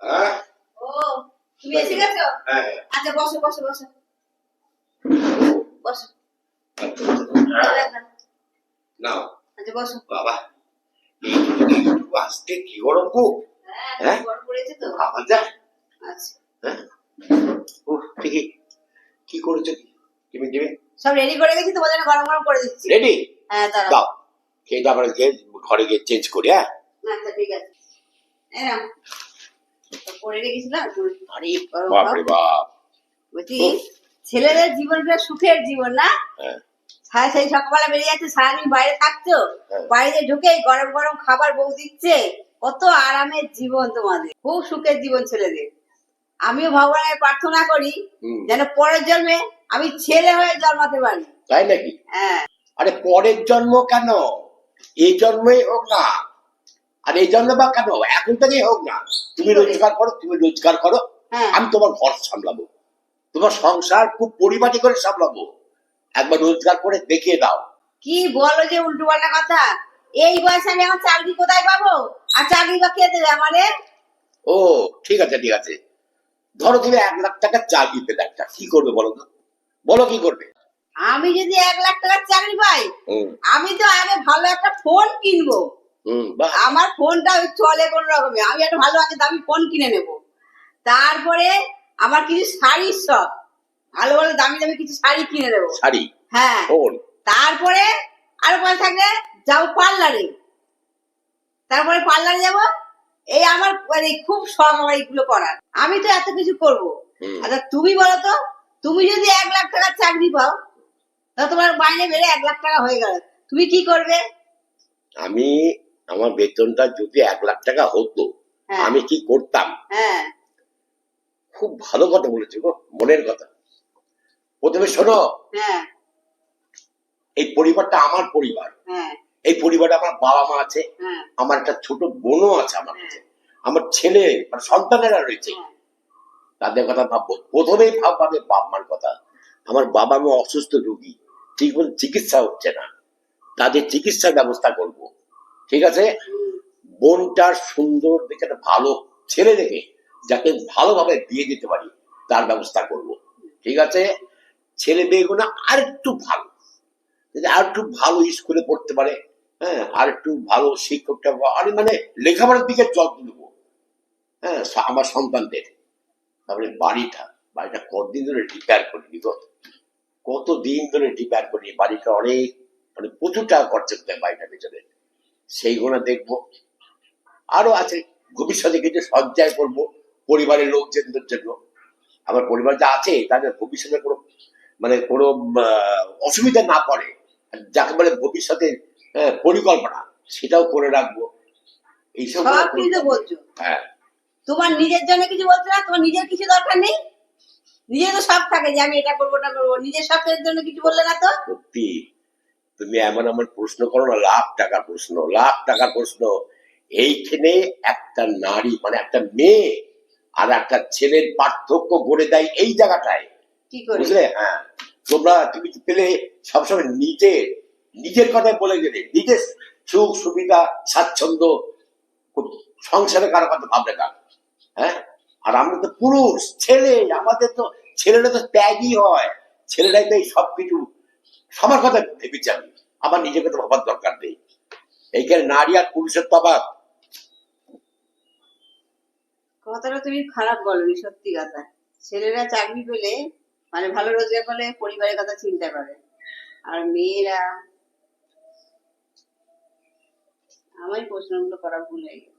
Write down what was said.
হ্যাঁ? ও তুমি এসে গেছো? হ্যাঁ। আচ্ছা বসো বসো বসো। বসো। নাও। আচ্ছা বসো। বাবা এইটুকু আজকে কি গরম গো হ্যাঁ হ্যাঁ? গরম পড়েছে তো। বাবা যা। আচ্ছা। হ্যাঁ? ও ঠিকই। কি করেছ টিফিন টিফিন সব রেডি করে গেছি জন্য গরম গরম করে দিচ্ছি। রেডি হ্যাঁ দাও। খেয়ে তারপরে ঘরে গিয়ে চেঞ্জ করি হ্যাঁ? আচ্ছা ঠিক আছে। এই নাও। রেখেছিলাম আরে বাপরে বাপ। বলছি ছেলেদের জীবনটা সুখের জীবন না? হ্যাঁ। সেই সকালবেলা বেরিয়ে যাচ্ছে সারাদিন বাইরে থাকছো? হ্যাঁ। বাইরে ঢুকে গরম গরম খাবার বউ দিচ্ছে। কত আরামের জীবন তোমাদের। খুব সুখের জীবন ছেলেদের। আমিও ভগবানের প্রার্থনা করি যেন পরের জন্মে আমি ছেলে হয়ে জন্মাতে পারি। তাই নাকি? হ্যাঁ। আরে পরের জন্ম কেন? এই জন্মই হোক না। আর এই জন্ম বা কেন? এখন থেকেই হোক না। তুমি রোজগার করো তুমি রোজগার করো। হ্যাঁ। আমি তোমার ঘর সামলাবো। তোমার সংসার খুব পরিপাটি করে সামলাবো। একবার রোজগার করে দেখিয়ে দাও। কি বলো যে উল্টো পাল্টা কথা? এই বয়সে আমি আমার চাকরি কোথায় পাবো? আর চাকরি বা কে দেবে আমাদের ও ঠিক আছে ঠিক আছে। ধরো তুমি এক লাখ টাকা চাকরি পেলে একটা। কি করবে বলো তো? বলো কি করবে? আমি যদি এক লাখ টাকার চাকরি পাই আমি তো আগে ভালো একটা ফোন কিনবো। আমার ফোনটা চলে কোন রকমে। আমি একটা ভালো আগে দামি ফোন কিনে নেব। তারপরে আমার কিছু শাড়ির শখ। ভালো ভালো দামি দামি কিছু শাড়ি কিনে নেব। শাড়ি? হ্যাঁ। তারপরে আরও পয়সা থাকলে যাব পার্লারে। তারপরে পার্লারে যাব। এই আমার মানে খুব শখ আমার এইগুলো করার। আমি তো এত কিছু করব। আচ্ছা তুমি বলো তো তুমি যদি এক লাখ টাকার চাকরি পাও তা তোমার মাইনে বেড়ে এক লাখ টাকা হয়ে গেল। তুমি কি করবে? আমি আমার বেতনটা যদি এক লাখ টাকা হতো হ্যাঁ। আমি কি করতাম? হ্যাঁ। খুব ভালো কথা বলেছ গো মনের কথা। প্রথমে শোনো হ্যাঁ। এই পরিবারটা আমার পরিবার। এই পরিবারে আমার বাবা মা আছে আমার একটা ছোট বোনও আছে আমার কাছে। আমার ছেলে মানে সন্তানেরা রয়েছে। তাদের কথা ভাববো। প্রথমেই ভাববে বাপ মার কথা। আমার বাবা মা অসুস্থ রোগী ঠিক চিকিৎসা হচ্ছে না। তাদের চিকিৎসার ব্যবস্থা করব। ঠিক আছে? বোনটার সুন্দর দেখে একটা ভালো ছেলে দেখে যাকে ভালোভাবে বিয়ে দিতে পারি, তার ব্যবস্থা করব। ঠিক আছে? ছেলে মেয়েগুলো আর একটু ভালো। আর একটু ভালো স্কুলে পড়তে পারে হ্যাঁ আর একটু ভালো শিক্ষকটা আর মানে লেখাপড়ার দিকে যত্ন দেবো হ্যাঁ আমার সন্তানদের। তারপরে বাড়িটা বাড়িটা কতদিন ধরে রিপেয়ার করিনি গো কত দিন ধরে রিপেয়ার করিনি বাড়িটা অনেক মানে প্রচুর টাকা খরচা করতে বাড়িটার পেছনে। সেইগুলো দেখব। আরও আছে ভবিষ্যতে কিছু সঞ্চয় করব পরিবারের লোকজনদের জন্য। আমার পরিবার যা আছে তাদের ভবিষ্যতে কোনো মানে কোনো অসুবিধা না পড়ে। যাকে বলে ভবিষ্যতের পরিকল্পনা সেটাও করে রাখব। এইসব বলছো। হ্যাঁ। তোমার নিজের জন্য কিছু বলছো না? তোমার নিজের কিছু দরকার নেই? নিজের তো সব থাকে যে আমি এটা করব ওটা করব। নিজের শখের জন্য কিছু বললে না তো? সত্যি। তুমি এমন এমন প্রশ্ন করো না লাখ টাকার প্রশ্ন লাখ টাকার প্রশ্ন। এইখানে একটা নারী মানে একটা মেয়ে আর একটা ছেলের পার্থক্য গড়ে দেয় এই জায়গাটায়। বুঝলে? হ্যাঁ। তোমরা তুমি পেলে সবসময় নিজে নিজের কথা বলে গেলে নিজের সুখ সুবিধা স্বাচ্ছন্দ্য সংসারে কারও কথা ভাবলে কার হ্যাঁ? আর আমরা তো পুরুষ ছেলে আমাদের তো ছেলেরা তো ত্যাগই হয়। ছেলেরাই তো এই সবকিছু সবার কথা ভেবেছি আমি আমার নিজের কথা ভাবার দরকার নেই। এইখানে নারী আর পুরুষের তফাৎ। কথাটা তুমি খারাপ বলনি, সত্যি কথা। ছেলেরা চাকরি পেলে মানে ভালো রোজগার করলে পরিবারের কথা চিন্তা করে। আর মেয়েরা আমার প্রশ্নগুলো করা ভুল হয়ে গেছে।